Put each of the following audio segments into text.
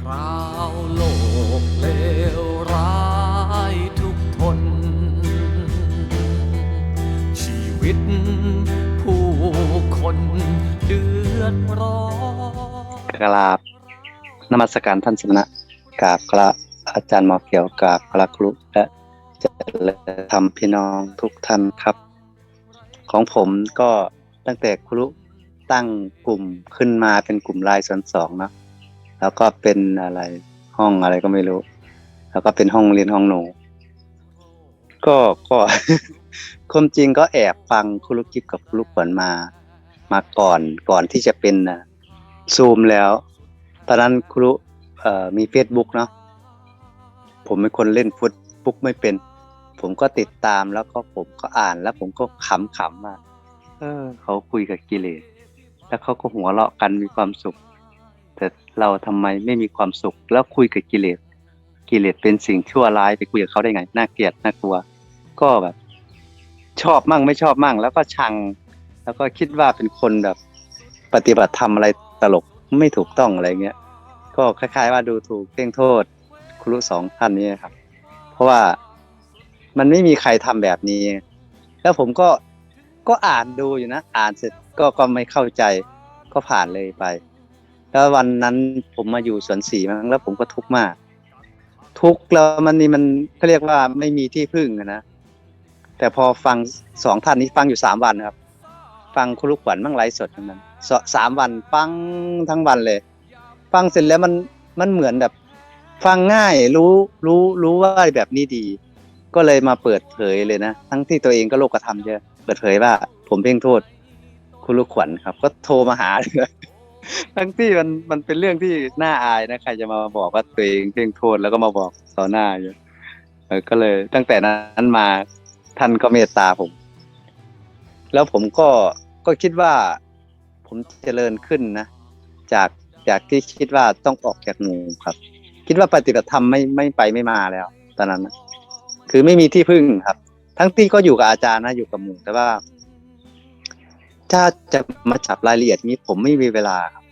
คราวโลกเลวร้ายทุกทน ชีวิตผู้คนเดือดร้อนกราบนมัสการท่านสมณะกราบพระอาจารย์หมอเขียวกราบพระครูและเจริญธรรมพี่น้องทุกท่านครับ ของผมก็ตั้งแต่ครูตั้งกลุ่มขึ้นมาเป็นกลุ่มลายส่วนสองเนอะ แล้วก็เป็นอะไรห้องอะไรก็ไม่รู้ แล้วก็เป็นห้องเรียนห้องหนู ก็ก็ความจริงก็แอบฟังครูกิฟกับครูขวัญมา มาก่อนก่อนที่จะเป็นนะซูมแล้ว ตอนนั้นครูมี Facebook เนาะผมเป็นคนเล่นฟุตบุ๊กไม่เป็น ผมก็ติดตามแล้วก็ผมก็อ่านแล้วผมก็ขำๆว่าเออ เขาคุยกับกิเลสแล้วเขาก็หัวเราะกันมีความสุข แต่เราทำไมไม่มีความสุข แล้วคุยกับกิเลส กิเลสเป็นสิ่งชั่วร้ายไปคุยกับเขาได้ไงน่าเกลียดน่ากลัว ก็แบบ ชอบมั่งไม่ชอบมั่ง แล้วก็ชัง แล้วก็คิดว่าเป็นคนแบบ ปฏิบัติธรรมอะไรตลกไม่ถูกต้องอะไรเงี้ยก็คล้าย ๆ ว่าดูถูกเพ่งโทษครูสองท่านนี้ครับ เพราะว่ามันไม่มีใครทำแบบนี้ แล้วผมก็ก็อ่านดูอยู่นะ อ่านเสร็จก็ก็ไม่เข้าใจก็ผ่านเลยไป แล้ววันนั้นผมมาอยู่สวนสีมั้งแล้วผมก็ทุกข์มาก ทุกข์แล้วมันนี่มันเขาเรียกว่าไม่มีที่พึ่งนะแต่พอฟังสองท่านนี้ฟังอยู่สามวันครับ ฟังครูขวัญมั่งไลฟ์สดทั้งนั้นสสามวันฟังทั้งวันเลย ฟังเสร็จแล้วมันมันเหมือนแบบ ฟังง่ายรู้รู้รู้ว่าแบบนี้ดี ก็เลยมาเปิดเผยเลยนะทั้งที่ตัวเองก็โลกธรรมเยอะเปิดเผยว่า ผมเพ่งโทษคุณลูกขวัญครับ ก็โทรมาหาเลย ทั้งที่มันมันเป็นเรื่องที่น่าอายนะใครจะมาบอกว่าตัวเองเพ่งโทษแล้วก็มาบอกต่อหน้าอยู่เออก็เลยตั้งแต่นั้นมาท่านก็เมตตาผม แล้วผมก็ก็คิดว่า ผมเจริญขึ้นนะจากจากที่คิดว่าต้องออกจากหมู่ครับ คิดว่าปฏิบัติธรรมไม่ไม่ไปไม่มาแล้ว ตอนนั้นนะคือไม่มีที่พึ่งครับ ทั้งที่ก็อยู่กับอาจารย์นะอยู่กับหมู่แต่ว่า ถ้าจะมาจับรายละเอียดนี้ผมไม่มีเวลาครับ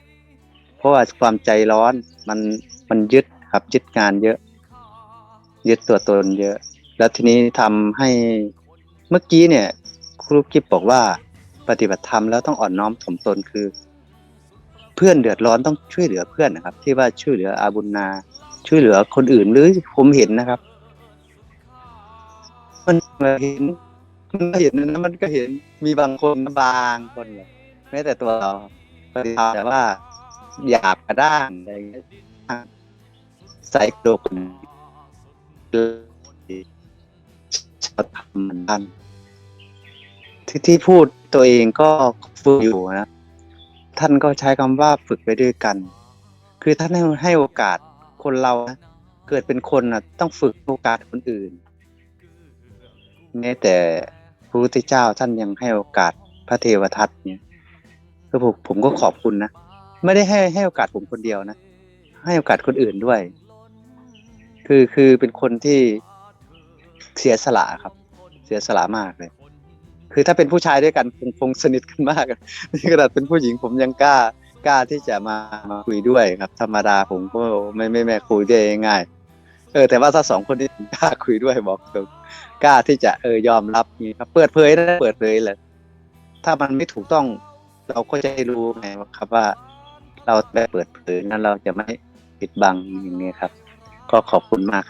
เพราะว่าความใจร้อนมันมันยึดครับยึดงานเยอะ ยึดตัวตนเยอะ แล้วทีนี้ทำให้เมื่อกี้เนี่ย ครูกิฟบอกว่าปฏิบัติธรรมแล้วต้องอ่อนน้อมถ่อมตนคือ เพื่อนเดือดร้อนต้องช่วยเหลือเพื่อนนะครับ ที่ว่าช่วยเหลืออาบุญนา ช่วยเหลือคนอื่นหรือผมเห็นนะครับ มันเห็น มันเห็นนะมันก็เห็นมีบางคนบางคนเนี่ยแม้แต่ตัวเราปฏิบัติแต่ว่าหยาบกระด้างอะไรอย่างเงี้ยใส่โดกชอบทำมันทันที่ที่พูดตัวเองก็ฝึกอยู่นะ ท่านก็ใช้คำว่าฝึกไปด้วยกัน คือท่านให้ให้โอกาสคนเรานะเกิดเป็นคนนะต้องฝึกโอกาสคนอื่นแม้แต่ พระพุทธเจ้าท่านยังให้โอกาสพระเทวทัตเนี่ยคือผมผมก็ขอบคุณนะไม่ได้ให้ให้โอกาสผมคนเดียวนะให้โอกาสคนอื่นด้วย คือคือเป็นคนที่เสียสละครับ เสียสละมากเลย คือถ้าเป็นผู้ชายด้วยกันคงคงสนิทกันมากอะนี่ขนาดเป็นผู้หญิงผมยังกล้ากล้าที่จะมามาคุยด้วยครับ ธรรมดาผมก็ไม่ไม่ไม่คุยได้ง่าย เออแต่ว่าถ้าสองคนที่กล้าคุยด้วยบอกตรงกล้าที่จะเออยอมรับนี่ครับ เปิดเผยนะเปิดเผยเลยถ้ามันไม่ถูกต้อง เราก็จะได้รู้ไงครับว่า เราไปเปิดเผยนั้นเราจะไม่ปิดบังอย่างนี้ครับ ก็ขอบคุณมาก